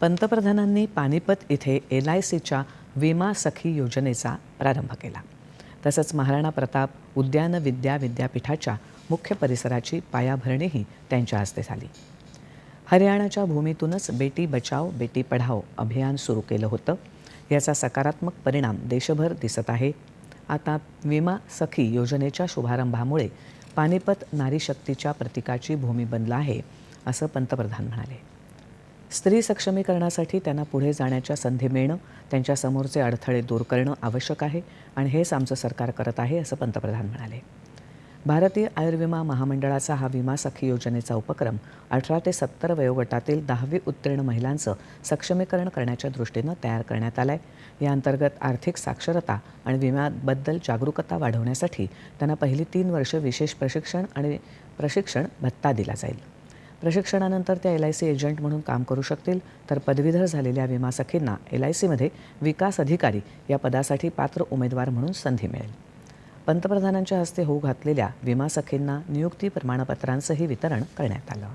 पंतप्रधानांनी पानिपत इथे L I सीच्या विमा सखी योजनेचा प्रारंभ केला. तसंच महाराणा प्रताप उद्यान विद्या विद्यापीठाच्या मुख्य परिसराची पायाभरणीही त्यांच्या हस्ते झाली. हरियाणाच्या भूमीतूनच बेटी बचाव बेटी पढाओ अभियान सुरू केलं होतं. याचा सकारात्मक परिणाम देशभर दिसत आहे. आता विमा सखी योजनेच्या शुभारंभामुळे पानिपत नारी शक्तीच्या प्रतीकाची भूमी बनलं आहे असं पंतप्रधान म्हणाले. स्त्री सक्षमीकरणासाठी त्यांना पुढे जाण्याच्या संधी मिळणं त्यांच्यासमोरचे अडथळे दूर करणं आवश्यक आहे आणि हेच आमचं सरकार करत आहे असं पंतप्रधान म्हणाले. भारतीय आयुर्विमा महामंडळाचा हा विमा सखी योजनेचा उपक्रम अठरा ते सत्तर वयोगटातील दहावी उत्तीर्ण महिलांचं सक्षमीकरण करण्याच्या दृष्टीनं तयार करण्यात आलं आहे या अंतर्गत आर्थिक साक्षरता आणि विम्याबद्दल जागरूकता वाढवण्यासाठी त्यांना पहिली तीन वर्ष विशेष प्रशिक्षण आणि प्रशिक्षण भत्ता दिला जाईल. प्रशिक्षणानंतर त्या एल आय सी एजंट म्हणून काम करू शकतील. तर पदवीधर झालेल्या विमा सखींना एल आय सीमध्ये विकास अधिकारी या पदासाठी पात्र उमेदवार म्हणून संधी मिळेल. पंतप्रधानांच्या हस्ते होऊ घातलेल्या विमा सखींना नियुक्ती प्रमाणपत्रांचंही वितरण करण्यात आलं.